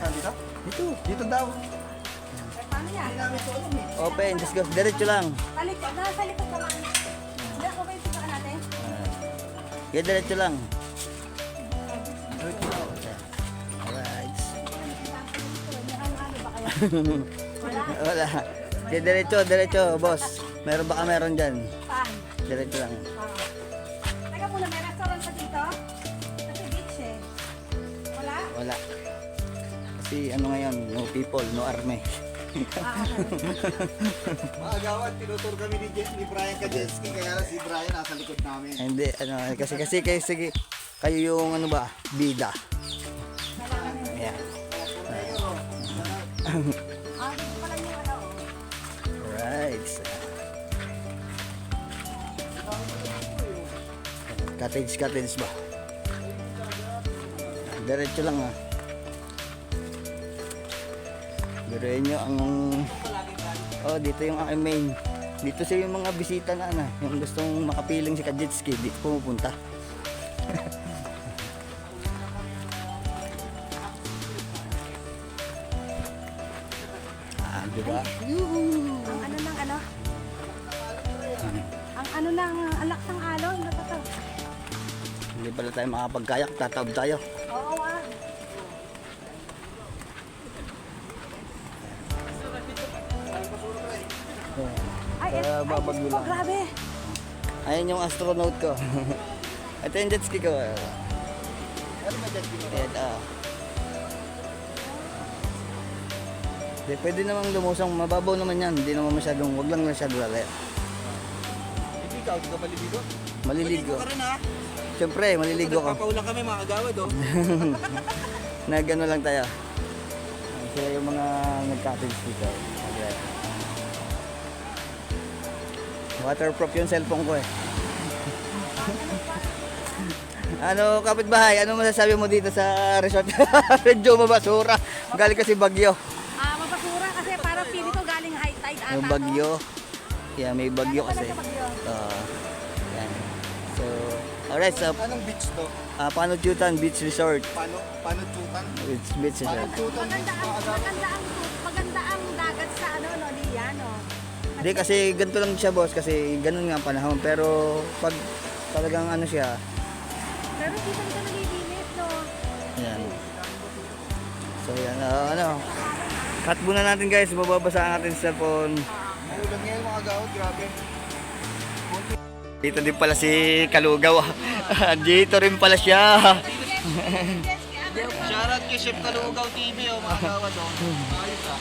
Saan dito? Dito. Dito daw. Eh, paano yan? Eh. Open, just go. Diretso lang. Talikod, nasa likod naman. Hindi ako ba yung subukan natin? Yeah, diretso lang. Alright. Wala. Wala. Yeah, diretso, diretso, boss. Meron baka meron dyan. Paan? Diretso lang. Oo. Teka muna, may restaurant pa dito? Kasi beach eh. Wala? Wala. Kasi ano ngayon, no people, no army. Agawad, tinutur kami ni, Jen, ni Brian Kajenski. Kaya lang si Brian nasa likod namin. Hindi, ano, kasi kasi kayo, sige, kayo yung ano ba, bida. Yeah. Ah, dito pala yung ano. Alright. Cottage, cottage ba? Diretso lang ah. Diretso nyo ang... Oh, dito yung aking main. Dito sa yung mga bisita na ano, yung gustong makapiling si Kajetski, dito pumupunta. ah, di ba? Ang ano ng ano? Ang ano ng alak ng alon? Ano ba to? Hindi pala tayo makapagkayak, tataob tayo. Ay, Kaya eh, ay, babagyo ko, lang. grabe. Ayan yung astronaut ko. Ito yung jet ski ko. Ano ba dyan? Ayan, ah. Di, pwede namang lumusong, mababaw naman yan. Hindi naman masyadong, wag lang masyado lali. Hindi ikaw, di ka maliligo? Maliligo. ka rin ha? Siyempre, maliligo ka. Nagpapaulang kami mga agawad oh. Nagano lang tayo. Sila yung mga nag-cottage dito. Waterproof yung cellphone ko eh. ano, kapitbahay, ano masasabi mo dito sa resort? Medyo mabasura. Galing kasi bagyo. Ah, mapasura kasi parang pili ko galing high tide ata. Yung bagyo. Yeah, may bagyo kasi. sa bagyo? Oo. yan. So, alright, so, Anong beach to? uh, Panuchutan Beach Resort. Paano, paano tutan? Beach, beach Resort. Paano tutan? Maganda ang, maganda ang, Hindi kasi ganito lang siya boss kasi ganun nga ang panahon. Pero pag talagang ano siya Pero hindi pa nito nalilinis, no? yan so yan ah, ano? Cut muna natin guys. Mababasa ang ating cellphone. Lang ngayon mga agawad, grabe. dito din pala si Kalugaw. Dito rin pala siya Shoutout kay Chef Kalugaw TV oh, mga agawad oh. Ayos ah.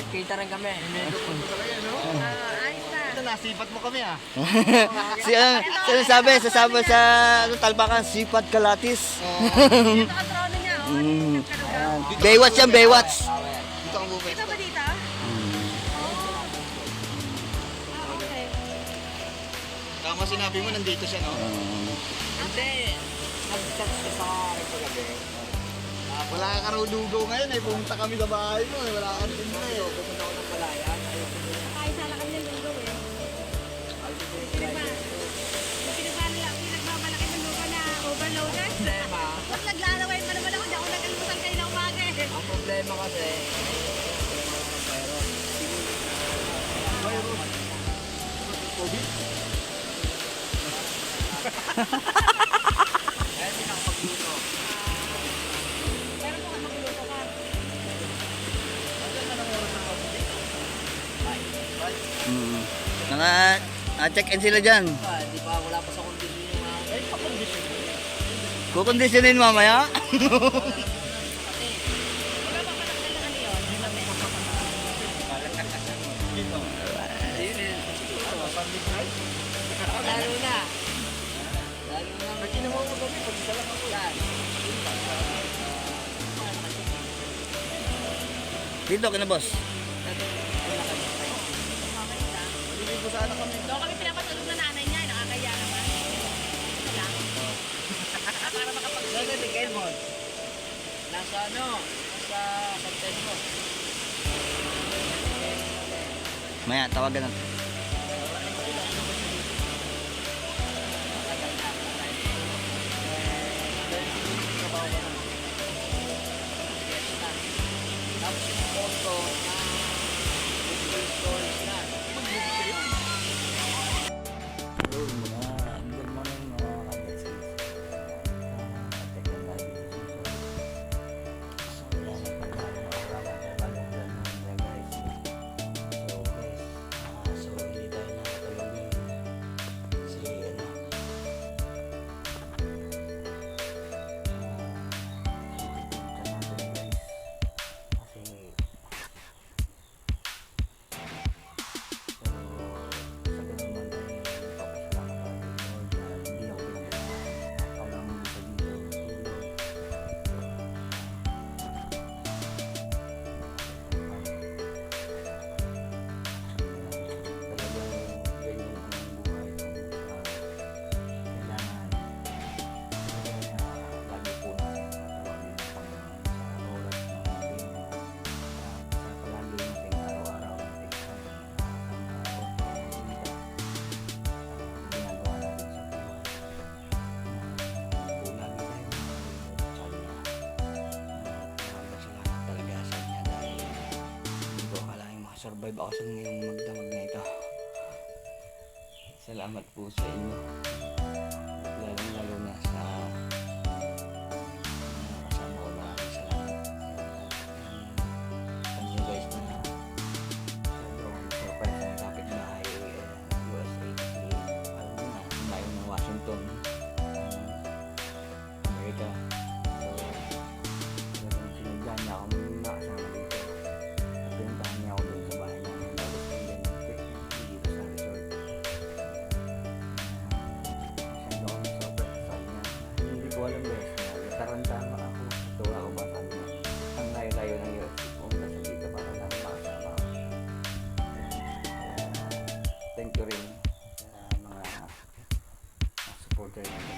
Nagkita rin kami. Ah, ayos na. Ito nasipat mo kami ah. si ano ano sabi sasabi sa ano, talpakan sipad kalatis Ito ang trono niya. Mm. Kalugaw. Baywatch yan Baywatch Dito ang bukit. Ito ba dito? Ah. Tama sinabi mo, nandito siya no? Hindi. Nag-chat ka sa pagabi. Ah, wala ka raw lugaw ngayon eh. Pumunta kami sa bahay mo eh. Wala kang tinda eh. Pupunta ako ng palayan. Ayun ko din. Kakain sana kami ng lunggaw, eh. Pinagba, pinagbalala, pinagbabalaki ng lupa na overloaded. Problema. Pag naglalaway pa naman ako, hindi ako nagkalimutan kayo na umaga eh. Ang problema kasi, Meron mm. Naka, check-in sila dyan. ah, di pa wala pa sa kondisyon yung mga... Eh, pa kondisyon. Kukondisyonin mamaya. Lalo na. Lalo na. Nagkinawa mo kami. Pag-isa lang ako. Yan. Dito ka na boss. Maliligo sana kami. Doon kami pinapatulog na nanay niya, nakakaya naman. Ito lang. Para makapag Nasa ni Kelmon. Nasa ano? Nasa San mo. Maya, tawagan natin. nakasurvive ako sa ngayong magdamag na ito. Salamat po sa inyo. thank you rin sa mga supporter natin.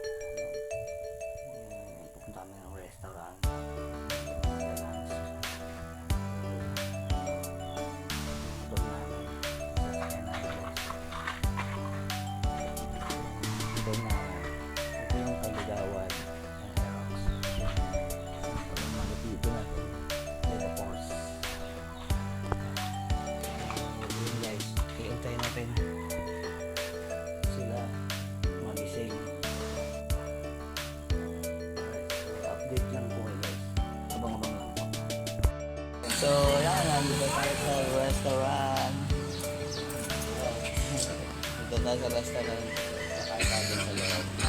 So, yan, nandito tayo sa restaurant. Ito na sa restaurant. Nakakain sa loob.